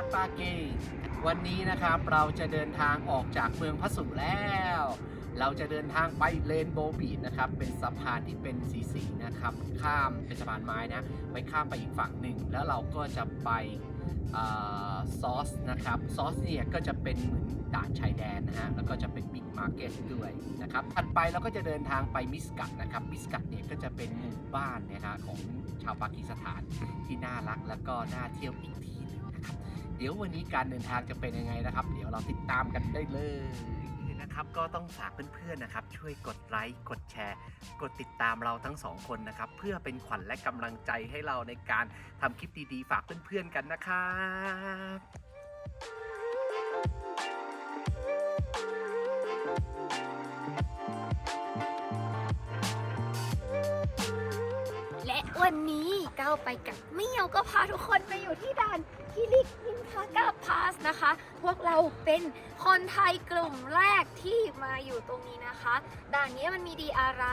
วัดปาเก วันนี้นะครับเราจะเดินทางออกจากเมืองพัสุแล้ว เราจะเดินทางไปเลนโบบีดนะครับ เป็นสะพานที่เป็นสีสีนะครับ ข้ามเป็นสะพานไม้นะไปข้ามไปอีกฝั่งหนึ่ง แล้วเราก็จะไปซอสนะครับซอสเนี่ยก็จะเป็นเหมือนด่านชายแดนนะฮะแล้วก็จะเป็นบิ๊กมาร์เก็ตด้วยนะครับถัดไปเราก็จะเดินทางไปมิสกัตนะครับมิสกัตเนี่ยก็จะเป็นหมู่บ้านนะฮะของชาวปากีสถานที่น่ารักแล้วก็น่าเที่ยวอีกที เดี๋ยววันนี้การเดินทางจะเป็นยังไงนะครับ เดี๋ยวเราติดตามกันได้เลยนะครับก็ต้องฝากเพื่อนๆนะครับ ช่วยกดไลค์กดแชร์ กดติดตามเราทั้งสองคนนะครับ เพื่อเป็นขวัญและกำลังใจให้เราในการทำคลิปดีๆ ฝากเพื่อนๆกันนะครับ วันนี้ก้าวไปกับเมี่ยวก็พาทุกคนไปอยู่ที่ด่านฮิลิกินคากาพาสนะคะ พวกเราเป็นคนไทยกลุ่มแรกที่มาอยู่ตรงนี้นะคะ ด่านนี้มันมีดีอะไร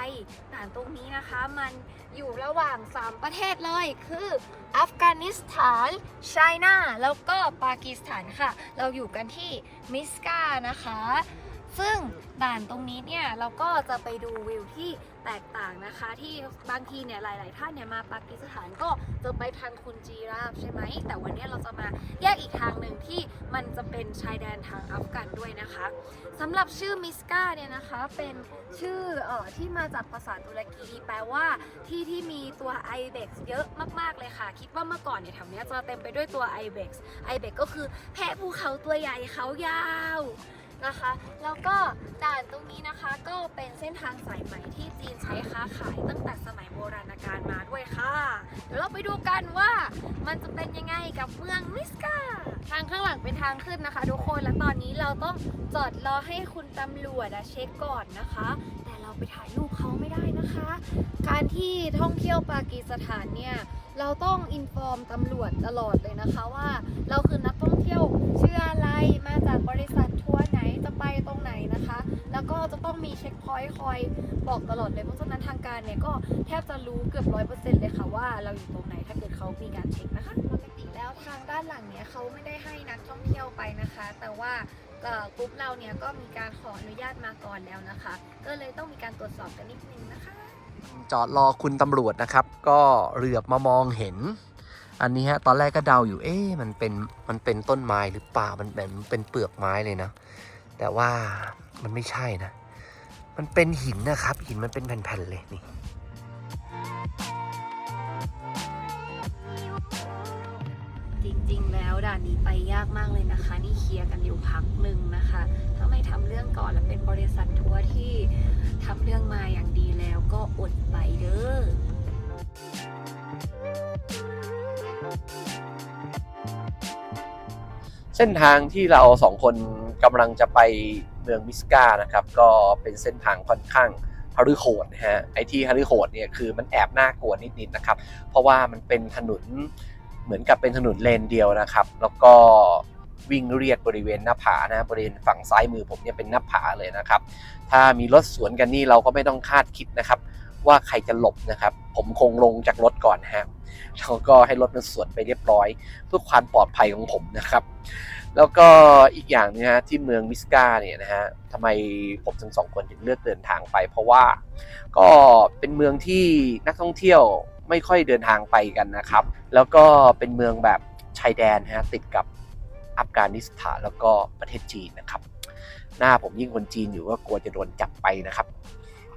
ด่านตรงนี้นะคะมันอยู่ระหว่าง 3 ประเทศเลยคืออัฟกานิสถานไชน่าแล้วก็ปากีสถานค่ะ เราอยู่กันที่มิสกานะคะ ซึ่งด่านตรงนี้เนี่ยเราก็จะไปดูวิวที่แตกต่างนะคะ ที่บางทีเนี่ยหลาย ๆ ท่านเนี่ยมาปากีสถานก็จะไปทางคุณจีราบใช่ไหมแต่วันนี้เราจะมาแยกอีกทางหนึ่งที่มันจะเป็นชายแดนทางอัฟกันด้วยนะคะสำหรับชื่อมิสกาเนี่ยนะคะเป็นชื่อเอ่อที่มาจากภาษาตุรกีแปลว่าที่ที่มีตัว i b e x เยอะมาก ๆ เลยค่ะ คิดว่าเมื่อก่อนเนี่ยแถวนี้จะเต็มไปด้วยตัว i b e x i b e x ก็คือแพะภูเขาตัวใหญ่เขายาว นะคะ แล้วก็ด่านตรงนี้นะคะก็เป็นเส้นทางสายใหมที่จีนใช้ค้าขายตั้งแต่สมัยโบราณกาลมาด้วยค่ะ เดี๋ยวเราไปดูกันว่ามันจะเป็นยังไงกับเมืองมิสกาทางข้างหลังเป็นทางขึ้นนะคะ ทุกคนและตอนนี้เราต้องจอดรอให้คุณตำรวจเช็คก่อนนะคะ แต่เราไปถ่ายรูปเขาไม่ได้นะคะ การที่ท่องเที่ยวปากีสถานเนี่ยเราต้องอินฟอร์มตำรวจตลอดเลยนะคะว่า เราคือนักท่องเที่ยวชื่ออะไรมาจากบริษัท ไปตรงไหนนะคะ แล้วก็จะต้องมีเช็คพอยต์คอยบอกตลอดเลย เพราะฉะนั้นทางการเนี่ยก็แทบจะรู้เกือบร้อยเปอร์เซ็นต์เลยค่ะว่าเราอยู่ตรงไหนถ้าเกิดเขามีการเช็คนะคะปกติแล้วทางด้านหลังเนี่ยเขาไม่ได้ให้นักท่องเที่ยวไปนะคะ แต่ว่ากรุ๊ปเราเนี่ยก็มีการขออนุญาตมาก่อนแล้วนะคะ ก็เลยต้องมีการตรวจสอบกันนิดนึงนะคะ จอดรอคุณตำรวจนะครับ ก็เหลือบมามองเห็น อันนี้ฮะตอนแรกก็เดาอยู่เอ๊ะมันเป็นมันเป็นต้นไม้หรือเปล่ามันแบบมันเป็นเปลือกไม้เลยนะ แต่ว่ามันไม่ใช่นะ มันเป็นหินนะครับ หินมันเป็นแผ่นๆเลยนี่จริงๆ แล้วด่านนี้ไปยากมากเลยนะคะ นี่เคลียร์กันอยู่พักหนึ่งนะคะ ถ้าไม่ทำเรื่องก่อนแล้วเป็นบริษัททัวร์ที่ทำเรื่องมาอย่างดีแล้วก็อดไปเด้อเส้นทางที่เราสองคน กำลังจะไปเมืองมิสกานะครับ ก็เป็นเส้นทางค่อนข้างฮารุโหดนะฮะไอที่ฮารุโหดเนี่ยคือมันแอบน่ากลัวนิดๆนะครับ เพราะว่ามันเป็นถนนเหมือนกับเป็นถนนเลนเดียวนะครับ แล้วก็วิ่งเรียดบริเวณหน้าผานะบริเวณฝั่งซ้ายมือผมเนี่ยเป็นหน้าผาเลยนะครับ ถ้ามีรถสวนกันนี่เราก็ไม่ต้องคาดคิดนะครับ ว่าใครจะหลบนะครับ ผมคงลงจากรถก่อนฮะแล้วก็ให้รถมันสวนไปเรียบร้อย เพื่อความปลอดภัยของผมนะครับ แล้วก็อีกอย่างนึงนะฮะที่เมืองมิสกาเนี่ยนะฮะทำไมผมทั้งสองคนถึงเลือกเดินทางไป เพราะว่าก็เป็นเมืองที่นักท่องเที่ยวไม่ค่อยเดินทางไปกันนะครับ แล้วก็เป็นเมืองแบบชายแดนฮะติดกับอัฟกานิสถานแล้วก็ประเทศจีนนะครับ หน้าผมยิ่งคนจีนอยู่ก็กลัวจะโดนจับไปนะครับ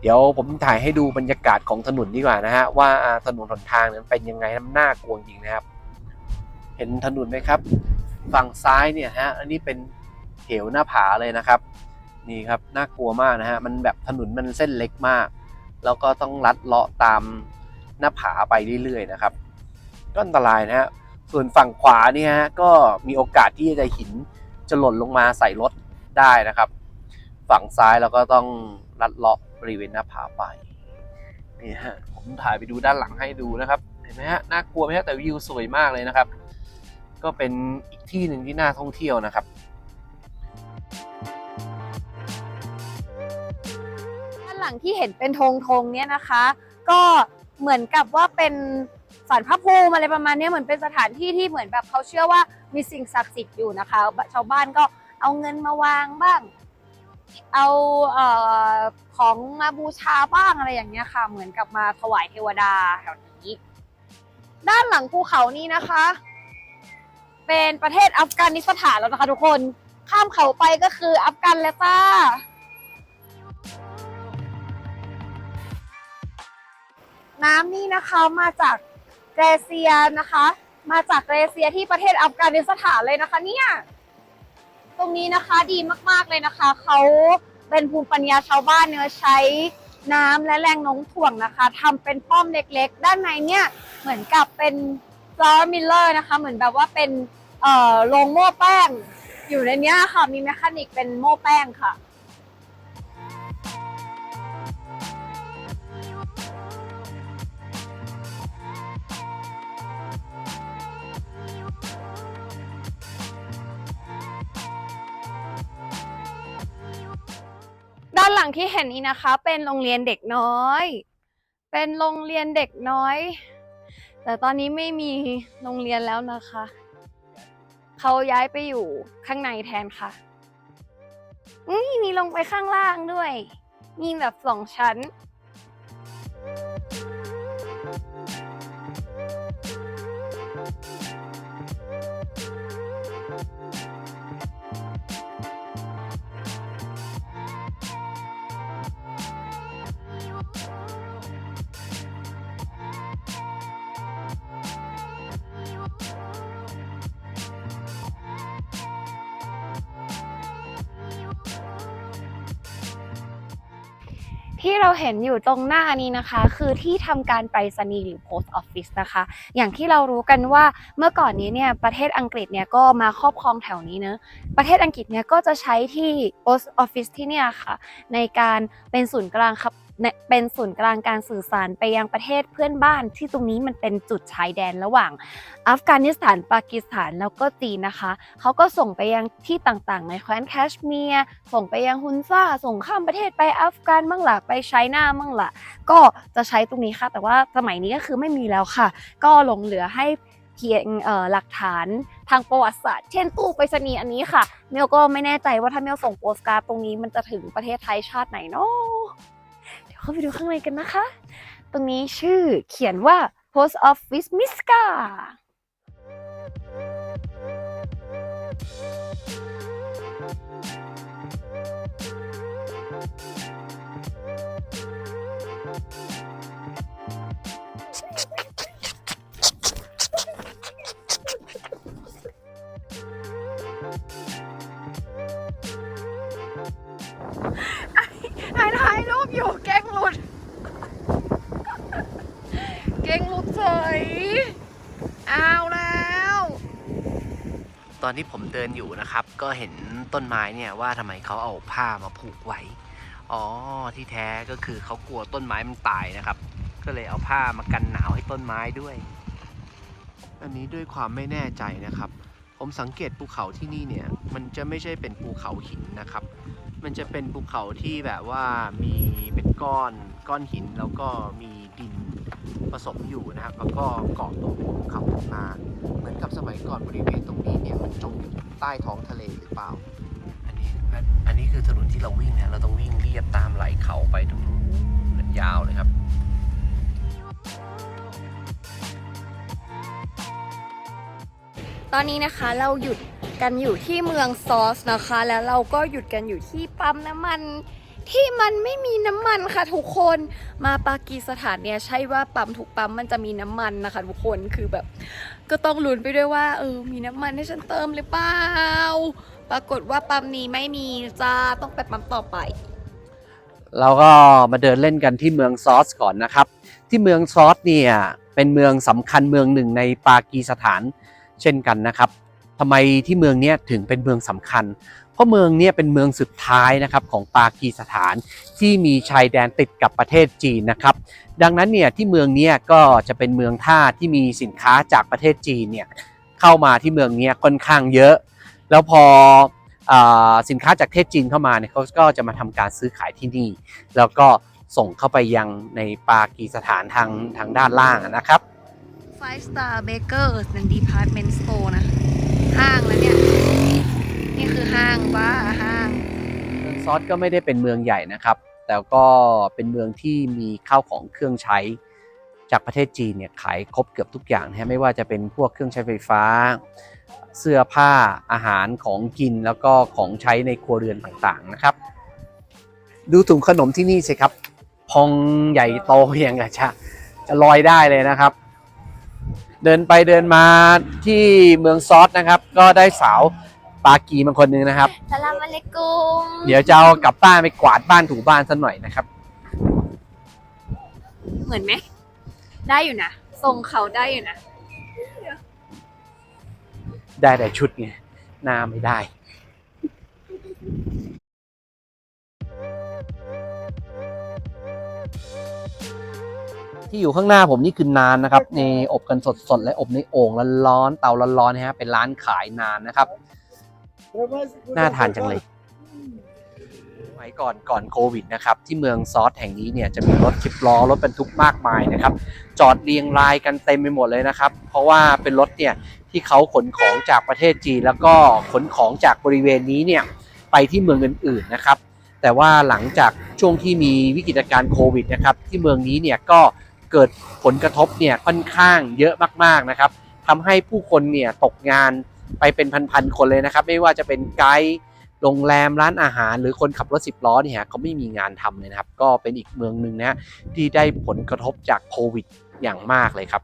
เดี๋ยวผมถ่ายให้ดูบรรยากาศของถนนดีกว่านะฮะว่าถนนหนทางนั้นเป็นยังไงมันน่ากลัวจริงนะครับ เห็นถนนไหมครับ ฝั่งซ้ายเนี่ยฮะอันนี้เป็นเหวหน้าผาเลยนะครับ นี่ครับน่ากลัวมากนะฮะมันแบบถนนมันเส้นเล็กมาก แล้วก็ต้องลัดเลาะตามหน้าผาไปเรื่อยๆนะครับ ก็อันตรายนะฮะส่วนฝั่งขวาเนี่ยฮะก็มีโอกาสที่จะหินจะหล่นลงมาใส่รถได้นะครับ ฝั่งซ้ายเราก็ต้องลัดเลาะบริเวณหน้าผาไปนี่ฮะผมถ่ายไปดูด้านหลังให้ดูนะครับเห็นไหมฮะน่ากลัวไหมฮะแต่วิวสวยมากเลยนะครับ ก็เป็นอีกที่หนึ่งที่น่าท่องเที่ยวนะครับ ด้านหลังที่เห็นเป็นธงธงเนี่ยนะคะ ก็เหมือนกับว่าเป็นสารพระภูมิอะไรประมาณนี้เหมือนเป็นสถานที่ที่เหมือนแบบเขาเชื่อว่ามีสิ่งศักดิ์สิทธิ์อยู่นะคะ ชาวบ้านก็เอาเงินมาวางบ้าง เอาเอ่อของมาบูชาบ้างอะไรอย่างเงี้ยค่ะ เหมือนกับมาถวายเทวดาแถวนี้ ด้านหลังภูเขานี้นะคะ เป็นประเทศอัฟกานิสถานแล้วนะคะทุกคน ข้ามเขาไปก็คืออัฟกันแล้วจ้าน้ำนี่นะคะมาจากเกรเซียนะคะ มาจากเกรเซียที่ประเทศอัฟกานิสถานเลยนะคะ เนี่ย ตรงนี้นะคะดีมากๆเลยนะคะ เขาเป็นภูมิปัญญาชาวบ้านเนื้อใช้น้ำและแรงโน้มถ่วงนะคะทำเป็นป้อมเล็กๆ ด้านในเนี่ยเหมือนกับเป็น ฟลอร์มิลเลอร์นะคะ เหมือนแบบว่าเป็นเอ่อโรงโม่แป้ง อยู่ในเนี้ยค่ะ มีแมคานิกเป็นโม่แป้งค่ะ ด้านหลังที่เห็นนี้นะคะ เป็นโรงเรียนเด็กน้อย เป็นโรงเรียนเด็กน้อย แต่ตอนนี้ไม่มีโรงเรียนแล้วนะคะ เขาย้ายไปอยู่ข้างในแทนค่ะนี่มีลงไปข้างล่างด้วย มีแบบสองชั้น ที่เราเห็นอยู่ตรงหน้านี้นะคะ คือที่ทำการไปรษณีย์หรือ post office นะคะ อย่างที่เรารู้กันว่าเมื่อก่อนนี้เนี่ยประเทศอังกฤษเนี่ยก็มาครอบครองแถวนี้เนอะประเทศอังกฤษเนี่ยก็จะใช้ที่ post office ที่เนี่ยค่ะ ในการเป็นศูนย์กลางครับ เป็นศูนย์กลางการสื่อสารไปยังประเทศเพื่อนบ้าน ที่ตรงนี้มันเป็นจุดชายแดนระหว่าง อัฟกานิสถาน ปากีสถานแล้วก็จีนนะคะเขาก็ส่งไปยังที่ต่างๆ ในแคว้นแคชเมียร์ส่งไปยังฮุนซ่า ส่งข้ามประเทศไปอัฟกานมั่งล่ะไปไชน่ามั่งล่ะก็จะใช้ตรงนี้ค่ะ แต่ว่าสมัยนี้ก็คือไม่มีแล้วค่ะ ก็หลงเหลือให้เพียงหลักฐานทางประวัติศาสตร์ เช่นตู้ไปรษณีย์อันนี้ค่ะ เมลก็ไม่แน่ใจว่าถ้าเมลส่งโปสการ์ดตรงนี้มันจะถึงประเทศไทยชาติไหนเนาะ เข้าไปดูข้างในกันนะคะ ตรงนี้ชื่อเขียนว่า Post Office Miska ถ่ายถ่ายรูปอยู่เก่งหลุด เก่งหลุดเฉยเอาแล้ว ตอนที่ผมเดินอยู่นะครับ ก็เห็นต้นไม้เนี่ยว่าทำไมเขาเอาผ้ามาผูกไว้ อ๋อที่แท้ก็คือเขากลัวต้นไม้มันตายนะครับ ก็เลยเอาผ้ามากันหนาวให้ต้นไม้ด้วย อันนี้ด้วยความไม่แน่ใจนะครับ ผมสังเกตภูเขาที่นี่เนี่ย มันจะไม่ใช่เป็นภูเขาหินนะครับ มันจะเป็นภูเขาที่แบบว่ามีเป็นก้อนก้อนหินแล้วก็มี ผสมอยู่นะครับ แล้วก็เกาะตัวภูเขาขึ้นมา เหมือนกับสมัยก่อนบริเวณตรงนี้เนี่ยมันจมอยู่ใต้ท้องทะเลหรือเปล่า อันนี้อันอันนี้คือถนนที่เราวิ่งเนี่ยเราต้องวิ่งเรียบตามไหล่เขาไปตรงนู้นยาวเลยครับตอนนี้นะคะเราหยุดกันอยู่ที่เมืองซอสนะคะ แล้วเราก็หยุดกันอยู่ที่ปั๊มน้ำมัน ที่มันไม่มีน้ำมันค่ะทุกคนมาปากีสถานเนี่ยใช่ว่าปั๊มทุกปั๊มมันจะมีน้ำมันนะคะ ทุกคนคือแบบ ก็ต้องลุ้นไปด้วยว่า เออ มีน้ำมันให้ฉันเติมหรือเปล่าปรากฏว่าปั๊มนี้ไม่มีจ้าต้องไปปั๊มต่อไปเราก็มาเดินเล่นกันที่เมืองซอสก่อนนะครับ ที่เมืองซอสเนี่ยเป็นเมืองสำคัญเมืองหนึ่งในปากีสถานเช่นกันนะครับ ทำไมที่เมืองนี้ถึงเป็นเมืองสำคัญ เพราะเมืองนี้เป็นเมืองสุดท้ายนะครับของปากีสถานที่มีชายแดนติดกับประเทศจีนนะครับ ดังนั้นเนี่ยที่เมืองนี้ก็จะเป็นเมืองท่าที่มีสินค้าจากประเทศจีนเนี่ยเข้ามาที่เมืองนี้ค่อนข้างเยอะ แล้วพออสินค้าจากประเทศจีนเข้ามาเนี่ยเขาก็จะมาทำการซื้อขายที่นี่ แล้วก็ส่งเข้าไปยังในปากีสถานทางทางด้านล่างนะครับ Five Star Bakers and Department Store นะ ห้างแล้วเนี่ย นี่คือห้างบ้าห้างเมืองซอสก็ไม่ได้เป็นเมืองใหญ่นะครับ แต่ก็เป็นเมืองที่มีข้าวของเครื่องใช้ จากประเทศจีนเนี่ยขายครบเกือบทุกอย่างนะไม่ว่าจะเป็นพวกเครื่องใช้ไฟฟ้า เสื้อผ้าอาหารของกินแล้วก็ของใช้ในครัวเรือนต่างๆนะครับ ดูถุงขนมที่นี่สิครับ พองใหญ่โตอย่างกับจะจะลอยได้เลยนะครับ เดินไปเดินมาที่เมืองซอสนะครับ ก็ได้สาวปากีมาคนหนึงนะครับ สลามอะลัยกุมเดี๋ยวจะเอากลับบ้านไปกวาดบ้านถูบ้านสักหน่อยนะครับ เหมือนไหม ได้อยู่นะ ทรงเขาได้อยู่นะ ได้แต่ชุดไงหน้าไม่ได้ ที่อยู่ข้างหน้าผมนี่คือนานนะครับในอบกันสดๆและอบในโอ่งร้อนๆเตาร้อนๆนะฮะเป็นร้านขายนานนะครับน่าทานจังเลยสมัยก่อนก่อนโควิดนะครับที่เมืองซอสแห่งนี้เนี่ยจะมีรถสิบล้อรถบรรทุกมากมายนะครับ จอดเรียงรายกันเต็มไปหมดเลยนะครับ เพราะว่าเป็นรถเนี่ยที่เขาขนของจากประเทศจีนแล้วก็ขนของจากบริเวณนี้เนี่ยไปที่เมืองอื่นๆนะครับ แต่ว่าหลังจากช่วงที่มีวิกฤตการณ์โควิดนะครับที่เมืองนี้เนี่ยก็ เกิดผลกระทบเนี่ยค่อนข้างเยอะมากๆนะครับทำให้ผู้คนเนี่ยตกงานไปเป็นพันๆคนเลยนะครับ ไม่ว่าจะเป็นไกด์โรงแรมร้านอาหารหรือคนขับรถสิบล้อเนี่ยเขาไม่มีงานทำเลยนะครับ ก็เป็นอีกเมืองหนึ่งนะฮะที่ได้ผลกระทบจากโควิดอย่างมากเลยครับ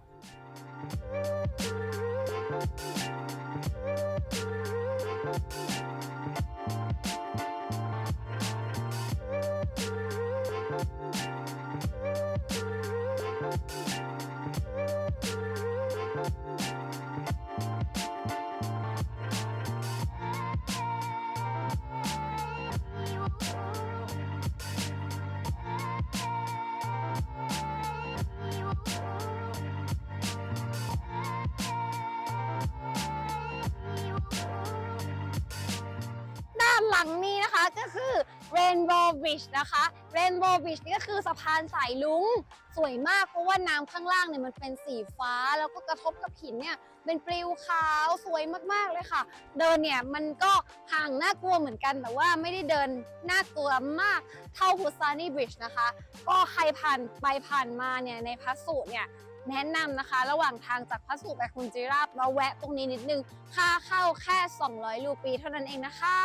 านหลังนี้นะคะก็คือ Rainbow Bridge นะคะ Rainbow Bridge นี่ก็คือสะพานสายลุง สวยมากเพราะว่าน้ำข้างล่างเนี่ยมันเป็นสีฟ้า แล้วก็กระทบกับหินเนี่ยเป็นปลิวขาวสวยมากๆเลยค่ะ เดินเนี่ยมันก็ห่างน่ากลัวเหมือนกัน แต่ว่าไม่ได้เดินน่ากลัวมากเท่า Husani Bridge นะคะ ก็ใครผ่านไปผ่านมาเนี่ยในพัสสุเนี่ยแนะนำนะคะ ระหว่างทางจากพัสสุไปคุณจิราบเราแวะตรงนี้นิดนึง ค่าเข้าแค่ 200 รูปีเท่านั้นเองนะคะ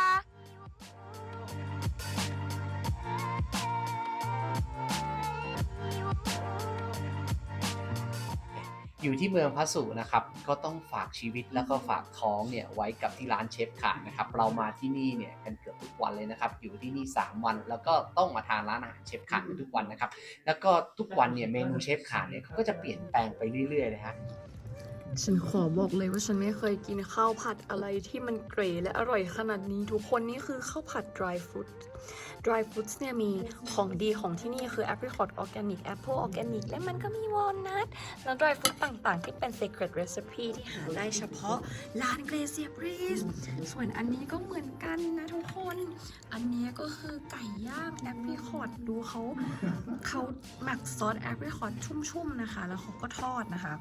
อยู่ที่เมืองพัสุนะครับ ก็ต้องฝากชีวิตแล้วก็ฝากท้องเนี่ยไว้กับที่ร้านเชฟขานะครับ เรามาที่นี่เนี่ยกันเกือบทุกวันเลยนะครับ อยู่ที่นี่ 3 วัน แล้วก็ต้องมาทานร้านอาหารเชฟขาทุกวันนะครับ แล้วก็ทุกวันเนี่ยเมนูเชฟขาเนี่ยเขาก็จะเปลี่ยนแปลงไปเรื่อยๆเลยฮะฉันขอบอกเลยว่าฉันไม่เคยกินข้าวผัดอะไรที่มันเก๋และอร่อยขนาดนี้ทุกคนนี่คือข้าวผัด dry fruit dry fruits เนี่ยมีของดีของที่นี่คือ apricot organic apple organic และมันก็มี walnut แล้ว dry fruit ต่างๆ ที่เป็น secret recipe ที่หาได้เฉพาะร้าน Glacier Breeze ส่วนอันนี้ก็เหมือนกันนะทุกคน อันนี้ก็คือไก่ย่าง apricot ดูเขาเขาหมักซอส apricot ชุ่มๆนะคะ แล้วเขาก็ทอดนะคะ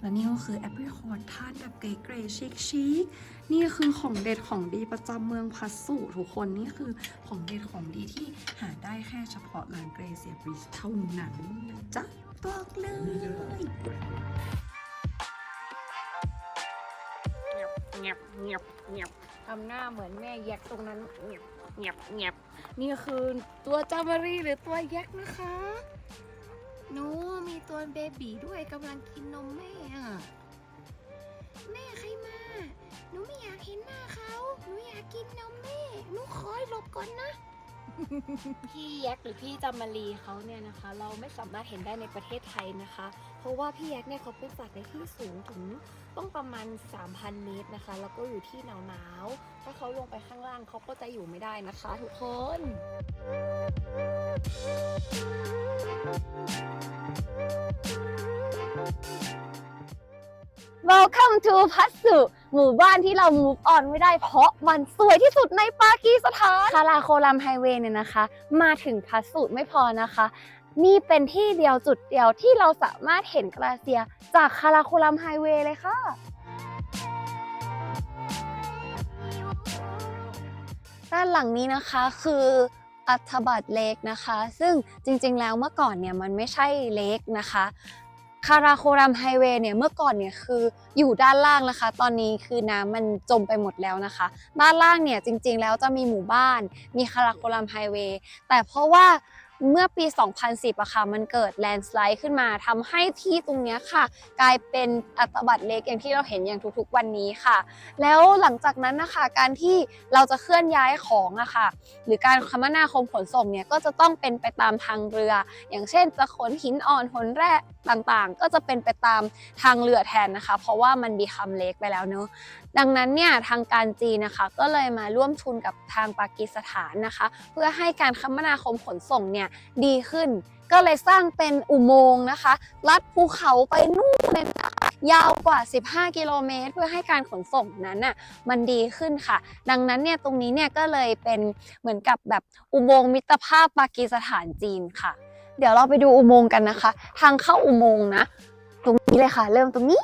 และนี่ก็คือแอปเปิลคอร์ดทานแบบเก๋ๆชิคชิคนี่คือของเด็ดของดีประจำเมืองพัสสุทุกคนนี่คือของเด็ดของดีที่หาได้แค่เฉพาะร้านเกรเซียบริสเท่านั้นนะจ๊ะบอกเลยเงียบเงียบเงียบเงียบทำหน้าเหมือนแม่แยกตรงนั้นเงียบเงียบเงียบนี่คือตัวจามารีหรือตัวแยกนะคะหนูมีตัวเบบีด้วยกำลังกินนมแม่อะแม่ใครมาหนูไม่อยากเห็นหน้าเขาหนูอยากกินนมแม่หนูขอหลบก่อนนะ พี่แยกหรือพี่จามารีเขาเนี่ยนะคะ เราไม่สามารถเห็นได้ในประเทศไทยนะคะ เพราะว่าพี่แยกเนี่ยเขาเป็นสัตว์ในที่สูงถึงต้องประมาณ 3,000 เมตรนะคะ แล้วก็อยู่ที่หนาวหนาวๆถ้าเขาลงไปข้างล่างเขาก็จะอยู่ไม่ได้นะคะทุกคน Welcome to พัสสุหมู่บ้านที่เรา move on ไม่ได้เพราะมันสวยที่สุดในปากีสถานคาราโคลัมไฮเวย์เนี่ยนะคะ มาถึงพัสสุไม่พอนะคะ นี่เป็นที่เดียวจุดเดียวที่เราสามารถเห็นกราเซียจากคาราโคลัมไฮเวย์เลยค่ะด้านหลังนี้นะคะคืออัฐบัตเลกนะคะ ซึ่งจริงๆแล้วเมื่อก่อนเนี่ยมันไม่ใช่เลกนะคะ คาราโครัมไฮเวย์เนี่ยเมื่อก่อนเนี่ยคืออยู่ด้านล่างนะคะ ตอนนี้คือน้ำมันจมไปหมดแล้วนะคะ ด้านล่างเนี่ยจริงๆแล้วจะมีหมู่บ้าน มีคาราโครัมไฮเวย์แต่เพราะว่า เมื่อปี 2010อะค่ะ มันเกิดแลนสไลด์ขึ้นมาทำให้ที่ตรงเนี้ยค่ะ กลายเป็นอัตบัตเล็กอย่างที่เราเห็นอย่างทุกๆวันนี้ค่ะ แล้วหลังจากนั้นนะคะ การที่เราจะเคลื่อนย้ายของอะค่ะ หรือการคมนาคมขนส่งเนี่ยก็จะต้องเป็นไปตามทางเรือ อย่างเช่นจะขนหินอ่อนขนแร่ต่างๆ ก็จะเป็นไปตามทางเรือแทนนะคะ เพราะว่ามันบีคัมเล็กไปแล้วเนอะดังนั้นเนี่ยทางการจีนนะคะก็เลยมาร่วมทุนกับทางปากีสถานนะคะ เพื่อให้การคมนาคมขนส่งเนี่ยดีขึ้น ก็เลยสร้างเป็นอุโมงค์นะคะลัดภูเขาไปนู่นเลยนะคะยาวกว่า 15 กิโลเมตร เพื่อให้การขนส่งนั้นน่ะมันดีขึ้นค่ะ ดังนั้นเนี่ยตรงนี้เนี่ยก็เลยเป็นเหมือนกับแบบอุโมงค์มิตรภาพปากีสถานจีนค่ะ เดี๋ยวเราไปดูอุโมงค์กันนะคะ ทางเข้าอุโมงค์นะ ตรงนี้เลยค่ะ เริ่มตรงนี้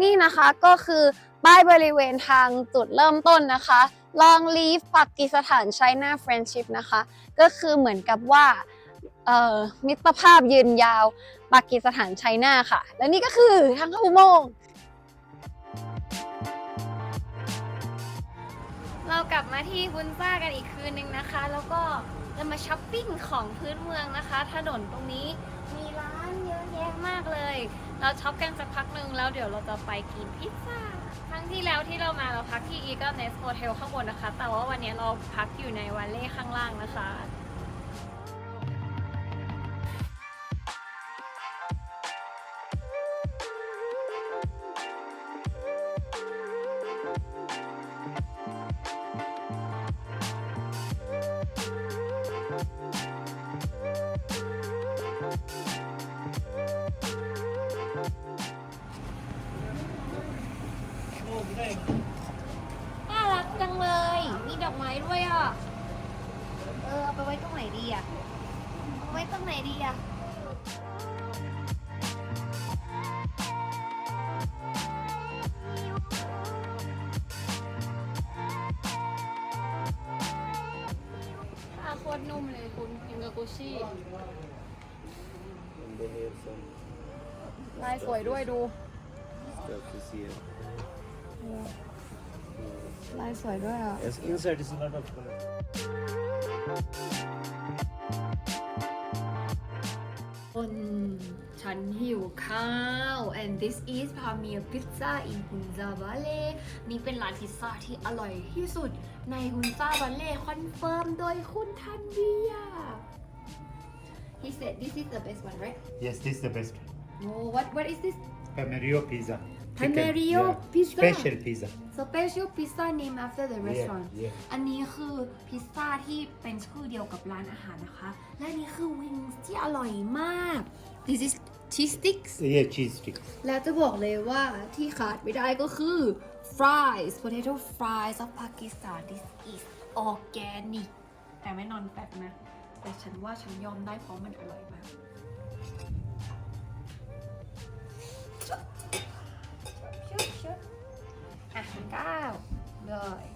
นี่นะคะก็คือป้ายบริเวณทางจุดเริ่มต้นนะคะ Long Live ปากีสถาน China Friendship นะคะ ก็คือเหมือนกับว่ามิตรภาพยืนยาวปากีสถานไชน่าค่ะ และนี่ก็คือทางเข้าอุโมงค์เรากลับมาที่บุนซ่ากันอีกคืนนึงนะคะ แล้วก็จะมาช้อปปิ้งของพื้นเมืองนะคะ ถนนตรงนี้มี นเยอะแยะมากเลย เราช็อปกันสักพักหนึ่งแล้วเดี๋ยวเราจะไปกินพิซซ่า ครั้งที่แล้วที่เรามาเราพักที่ Eagle Nest Hotel ข้างบนนะคะ แต่ว่าวันนี้เราพักอยู่ในวันเล่ข้างล่างนะคะ น่ารักจังเลย มีดอกไม้ด้วยอะ เออเอาไปไว้ตรงไหนดีอะเอาไว้ตรงไหนดีอะผ้าโคตรนุ่มเลยคุณกินกับกุชชี่ลายสวยด้วยดู ลายสวยด้วยอะ Yes, inside is a lot of color. คนฉันหิวข้าว and this is Pamir Pizza in Hunza Valley นี่เป็นร้านพิซซ่าที่อร่อยที่สุดใน Hunza Valley คอนเฟิร์มโดยคุณทันเบีย He said this is the best one right Yes, this is the best. Oh what what is this Pamerio pizza. Chicken, Pamerio yeah. pizza. Special pizza. special pizza name after the restaurant Yeah, yeah. อันนี้คือพิซซ่าที่เป็นชื่อเดียวกับร้านอาหารนะคะ และนี่คือวิงส์ที่อร่อยมาก This is cheese sticks Yeah, cheese sticks. แล้วจะบอกเลยว่าที่ขาดไม่ได้ก็คือ fries potato fries of Pakistan this is organic แต่ไม่นอนแฟตนะ แต่ฉันว่าฉันยอมได้เพราะมันอร่อยมาก Tchau. Nós.